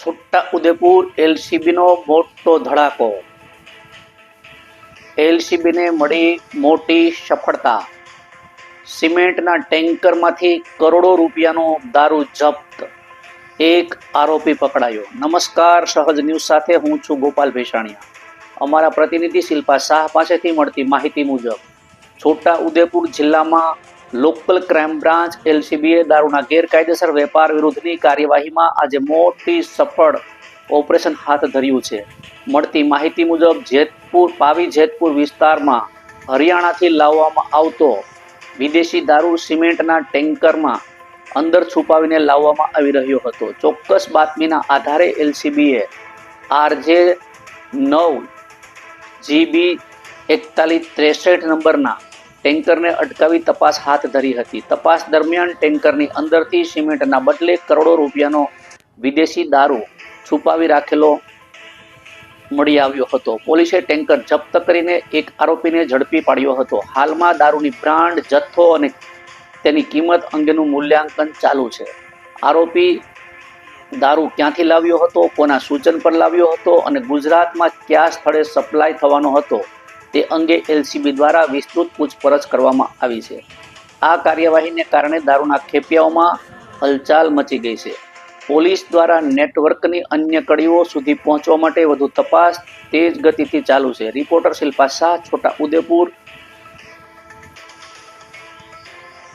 છોટા ઉદેપુર એલસીબીનો મોટો ધડાકો. એલસીબીને મળી મોટી સફળતા. સિમેન્ટના ટેન્કરમાંથી કરોડો રૂપિયાનો દારૂ જપ્ત. એક આરોપી પકડાયો. નમસ્કાર, સહજ ન્યૂઝ સાથે હું છું ગોપાલ ભેસાણીયા. અમારા પ્રતિનિધિ શિલ્પા શાહ પાસેથી મળતી માહિતી મુજબ, છોટા ઉદેપુર જિલ્લામાં લોકલ ક્રાઇમ બ્રાન્ચ એલસીબીએ દારૂના ગેરકાયદેસર વેપાર વિરુદ્ધની કાર્યવાહીમાં આજે મોટી સફળ ઓપરેશન હાથ ધર્યું છે. મળતી માહિતી મુજબ, જેતપુર, પાવી જેતપુર વિસ્તારમાં હરિયાણાથી લાવવામાં આવતો વિદેશી દારૂ સિમેન્ટના ટેન્કરમાં અંદર છુપાવીને લાવવામાં આવી રહ્યો હતો. ચોક્કસ બાતમીના આધારે એલસીબીએ આરજે નવ જીબી એકતાલીસ ત્રેસઠ નંબરના ટેન્કરને અટકાવી તપાસ હાથ ધરી હતી. તપાસ દરમિયાન ટેન્કરની અંદરથી સિમેન્ટના બદલે કરોડો રૂપિયાનો વિદેશી દારૂ છુપાવી રાખેલો મળી આવ્યો હતો. પોલીસે ટેન્કર જપ્ત કરીને એક આરોપીને ઝડપી પાડ્યો હતો. હાલમાં દારૂની બ્રાન્ડ, જથ્થો અને તેની કિંમત અંગેનું મૂલ્યાંકન ચાલુ છે. આરોપી દારૂ ક્યાંથી લાવ્યો હતો, કોના સૂચન પર લાવ્યો હતો અને ગુજરાતમાં કયા સ્થળે સપ્લાય થવાનો હતો? તે અંગે એલસીબી દ્વારા વિસ્તૃત પૂછપરછ કરવામાં આવી છે. આ કાર્યવાહીને કારણે દારૂના ખેપિયાઓમાં હલચાલ મચી ગઈ છે. પોલીસ દ્વારા નેટવર્કની અન્ય કડીઓ સુધી પહોંચવા માટે વધુ તપાસ તેજ ગતિથી ચાલુ છે. રિપોર્ટર શિલ્પા શાહ, છોટા ઉદેપુર